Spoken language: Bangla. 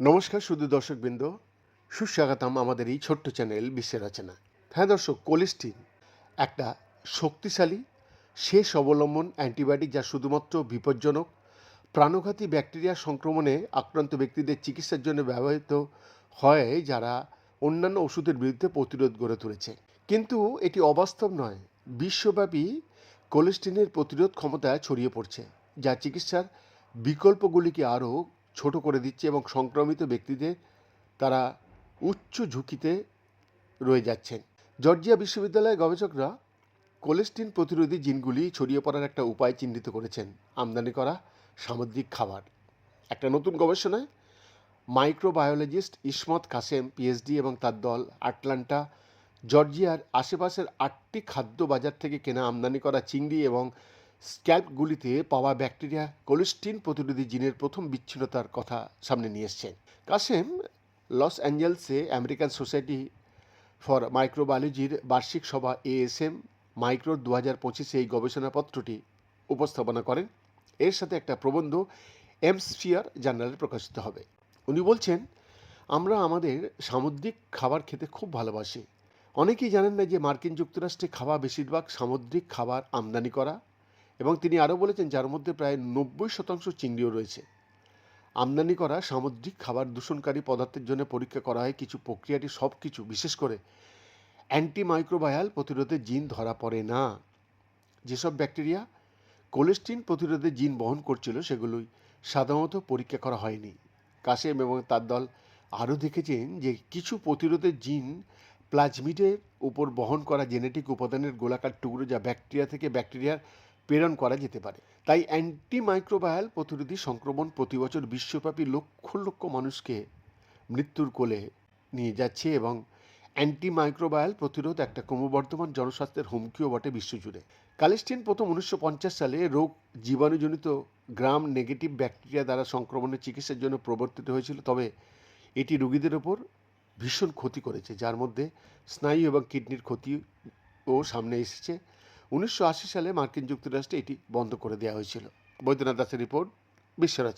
নমস্কার শুধু দর্শকবৃন্দ। সুস্বাগতম আমাদের এই ছোট্ট চ্যানেল বিশ্বের রচনা হ্যাঁ দর্শক, কোলেস্টিন একটা শক্তিশালী, শেষ অবলম্বন অ্যান্টিবায়োটিক যা শুধুমাত্র বিপজ্জনক, প্রাণঘাতী ব্যাকটেরিয়া সংক্রমণে আক্রান্ত ব্যক্তিদের চিকিৎসার জন্য ব্যবহৃত হয়, যারা অন্যান্য ওষুধের বিরুদ্ধে প্রতিরোধ গড়ে তুলেছে। কিন্তু এটি অবাস্তব নয়। বিশ্বব্যাপী কোলেস্টিনের প্রতিরোধ ক্ষমতা ছড়িয়ে পড়ছে, যা চিকিৎসার বিকল্পগুলিকে আরও ছোট করে দিচ্ছে এবং সংক্রমিত ব্যক্তিদের তারা উচ্চ ঝুঁকিতে রয়ে যাচ্ছেন। জর্জিয়া বিশ্ববিদ্যালয়ের গবেষকরা কোলেস্টিন প্রতিরোধী জিনগুলি ছড়িয়ে পড়ার একটা উপায় চিহ্নিত করেছেন, আমদানি করা সামুদ্রিক খাবার। একটা নতুন গবেষণায় মাইক্রোবায়োলজিস্ট ইসমত কাসেম, পিএইচডি এবং তার দল আটলান্টা জর্জিয়ার আশেপাশের আটটি খাদ্য বাজার থেকে কেনা আমদানি করা চিংড়ি এবং স্ক্যাল্পগুলিতে পাওয়া ব্যাকটেরিয়া, কোলেস্টিন প্রতিরোধী জিনের প্রথম বিচ্ছিন্নতার কথা সামনে নিয়ে এসছেন কাসেম লস অ্যাঞ্জেলসে আমেরিকান সোসাইটি ফর মাইক্রোবায়োলজির বার্ষিক সভা এএসএম মাইক্রো দু হাজার পঁচিশে এই গবেষণাপত্রটি উপস্থাপনা করেন। এর সাথে একটা প্রবন্ধ এমসফিয়ার জার্নালে প্রকাশিত হবে। উনি বলছেন, আমরা আমাদের সামুদ্রিক খাবার খেতে খুব ভালোবাসি। অনেকেই জানেন না যে মার্কিন যুক্তরাষ্ট্রে খাওয়া বেশিরভাগ সামুদ্রিক খাবার আমদানি করা, এবং তিনি আরও বলেছেন যার মধ্যে প্রায় নব্বই শতাংশ চিংড়িও রয়েছে। আমদানি করা সামুদ্রিক খাবার দূষণকারী পদার্থের জন্য পরীক্ষা করা হয়, কিছু প্রক্রিয়াটি সব কিছু বিশেষ করে অ্যান্টিমাইক্রোবায়াল প্রতিরোধের জিন ধরা পড়ে না। যেসব ব্যাকটেরিয়া কোলেস্টিন প্রতিরোধের জিন বহন করছিল, সেগুলোই সাধারণত পরীক্ষা করা হয়নি। কাসেম এবং তার দল আরও দেখেছেন যে কিছু প্রতিরোধের জিন প্লাজমিডের উপর বহন করা জেনেটিক উপাদানের গোলাকার টুকরো যা ব্যাকটেরিয়া থেকে ব্যাকটেরিয়ার প্রেরণ করা যেতে পারে। তাই অ্যান্টিমাইক্রোবায়াল প্রতিরোধী সংক্রমণ প্রতি বছর বিশ্বব্যাপী লক্ষ লক্ষ মানুষকে মৃত্যুর কোলে নিয়ে যাচ্ছে এবং অ্যান্টিমাইক্রোবায়াল প্রতিরোধ একটা ক্রমবর্ধমান জনস্বাস্থ্যের হুমকিও বটে বিশ্বজুড়ে। কালেস্টিন প্রথম উনিশশো পঞ্চাশ সালে রোগ জীবাণুজনিত গ্রাম নেগেটিভ ব্যাকটেরিয়া দ্বারা সংক্রমণের চিকিৎসার জন্য প্রবর্তিত হয়েছিল, তবে এটি রোগীদের ওপর ভীষণ ক্ষতি করেছে, যার মধ্যে স্নায়ু এবং কিডনির ক্ষতি ও সামনে এসেছে। উনিশশো আশি সালে মার্কিন যুক্তরাষ্ট্রে এটি বন্ধ করে দেওয়া হয়েছিল। বৈদ্যনাথ দাসের রিপোর্ট বিশ্বরচনা